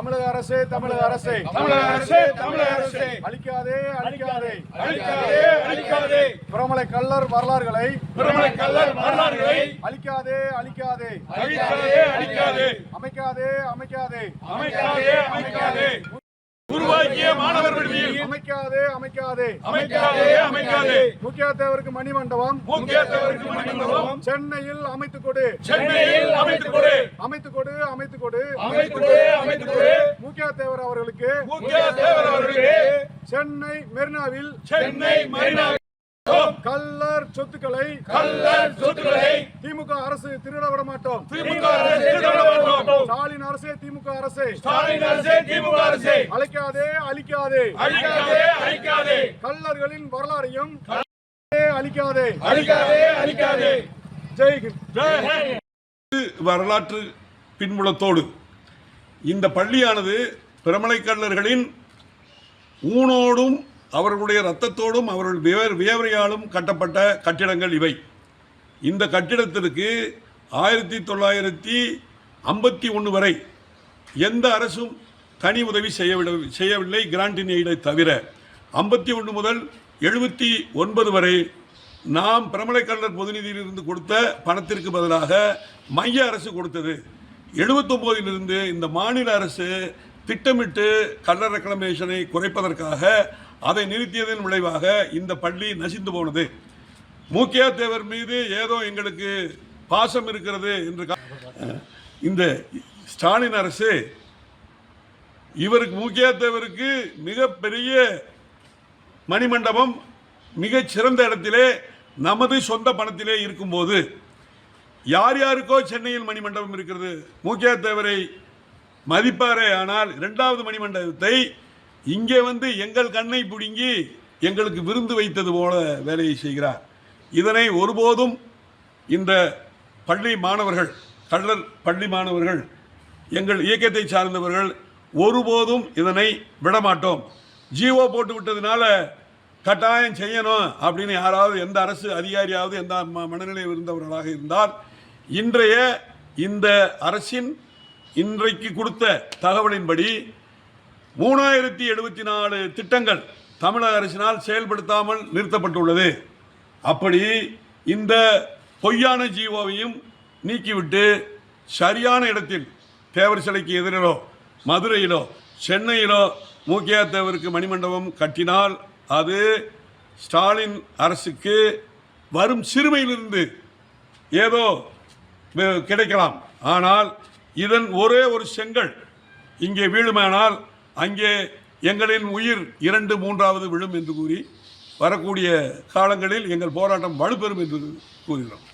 தமிழக அரசு தமிழக அரசு. தமிழக அரசே தமிழக அரசே. அழிக்காதே அழிக்காதே. அழிக்காதே அழிக்காதே. பிரமலை கள்ளர் வரலாறுகளை பிரமலை கள்ளர் வரலாறுகளை அழிக்காதே அழிக்காதே. அழிக்காதே அழிக்காதே. அமைக்காதே அமைக்காதே. அமைக்காதே அமைக்காதே. உருவாக்கிய மாணவர் விடுதியில் அமைக்காதே அமைக்காதே. அமைக்காதே அமைக்காதே. முக்கிய தேவருக்கு மணிமண்டபம். முக்கியத்தவருக்கு மணிமண்டபம். சென்னையில் அமைத்துக் கொடு. சென்னையில் அமைத்துக் கொடு. அமைத்துக் கொடு அமைத்துக் கொடு அமைத்துக் கொடு அமைத்துக் கொடு முக்கிய தேவர் அவர்களுக்கு. முக்கிய தேவர் அவர்களுக்கு. சென்னை மெரினாவில். சென்னை மரினா கள்ளர் சொத்துக்களை கள்ளர் சொத்துக்களை திமுக அரசு திருட விட மாட்டோம். திமுக அரசு திருட மாட்டோம். ஸ்டாலின் அரசே திமுக அரசே. ஸ்டாலின் அரசே திமுக அரசே. அழைக்காதே அழிக்காதே. அழிக்காதே அழிக்காதே. கள்ளர்களின் வரலாறையும் அழிக்காதே அழிக்காதே. அழிக்காதே ஜெய்ஹிந்த் ஜெய் ஹிந்த். வரலாற்று பின்புலத்தோடு. இந்த பள்ளியானது பிரமலைக்கல்லர்களின் ஊனோடும் அவர்களுடைய இரத்தத்தோடும் அவர்கள் வியர் வியவரையாலும் கட்டப்பட்ட கட்டிடங்கள் இவை. இந்த கட்டிடத்திற்கு ஆயிரத்தி தொள்ளாயிரத்தி ஐம்பத்தி ஒன்று வரை எந்த அரசும் தனி உதவி செய்யவிட செய்யவில்லை கிராண்டின் எய்டை தவிர. ஐம்பத்தி ஒன்று முதல் எழுபத்தி ஒன்பது வரை நாம் பிரமலைக்கல்லர் பொதுநிதியிலிருந்து கொடுத்த பணத்திற்கு பதிலாக மைய அரசு கொடுத்தது. எழுபத்தொம்போதிலிருந்து இந்த மாநில அரசு திட்டமிட்டு கல்லர் ரெக்ளமேஷனை குறைப்பதற்காக அதை நிறுத்தியதன் விளைவாக இந்த பள்ளி நசிந்து போனது. மூக்கியா தேவர் மீது ஏதோ எங்களுக்கு பாசம் இருக்கிறது என்று இந்த ஸ்டாலின் அரசு இவருக்கு மூக்கியா தேவருக்கு மிகப்பெரிய மணிமண்டபம் மிகச் சிறந்த இடத்திலே நமது சொந்த பணத்திலே இருக்கும்போது யார் யாருக்கோ சென்னையில் மணிமண்டபம் இருக்கிறது? மூக்கியா தேவரை மதிப்பாரே ஆனால் இரண்டாவது மணிமண்டபத்தை இங்கே வந்து எங்கள் கண்ணை பிடுங்கி எங்களுக்கு விருந்து வைத்தது போல வேலையை செய்கிறார். இதனை ஒருபோதும் இந்த பள்ளி மாணவர்கள் கள்ளர் பள்ளி மாணவர்கள் எங்கள் இயக்கத்தை சார்ந்தவர்கள் ஒருபோதும் இதனை விடமாட்டோம். ஜிஓ போட்டு விட்டதுனால கட்டாயம் செய்யணும் அப்படின்னு யாராவது எந்த அரசு அதிகாரியாவது எந்த மனநிலை இருந்தவர்களாக இருந்தால் இன்றைய இந்த அரசின் இன்றைக்கு கொடுத்த தகவலின்படி மூணாயிரத்தி எழுபத்தி நாலு திட்டங்கள் தமிழக அரசினால் செயல்படுத்தாமல் நிறுத்தப்பட்டுள்ளது. அப்படி இந்த பொய்யான ஜீவோவையும் நீக்கிவிட்டு சரியான இடத்தில் தேவர் சிலைக்கு எதிரிலோ மதுரையிலோ சென்னையிலோ மூக்கியா தேவருக்கு மணிமண்டபம் கட்டினால் அது ஸ்டாலின் அரசுக்கு வரும் சிறுமையிலிருந்து ஏதோ கிடைக்கலாம். ஆனால் இதன் ஒரே ஒரு செங்கல் இங்கே வீழுமானால் அங்கே எங்களின் உயிர் இரண்டு மூன்றாவது விழும் என்று கூறி வரக்கூடிய காலங்களில் எங்கள் போராட்டம் வலுப்பெறும் என்று கூறுகிறோம்.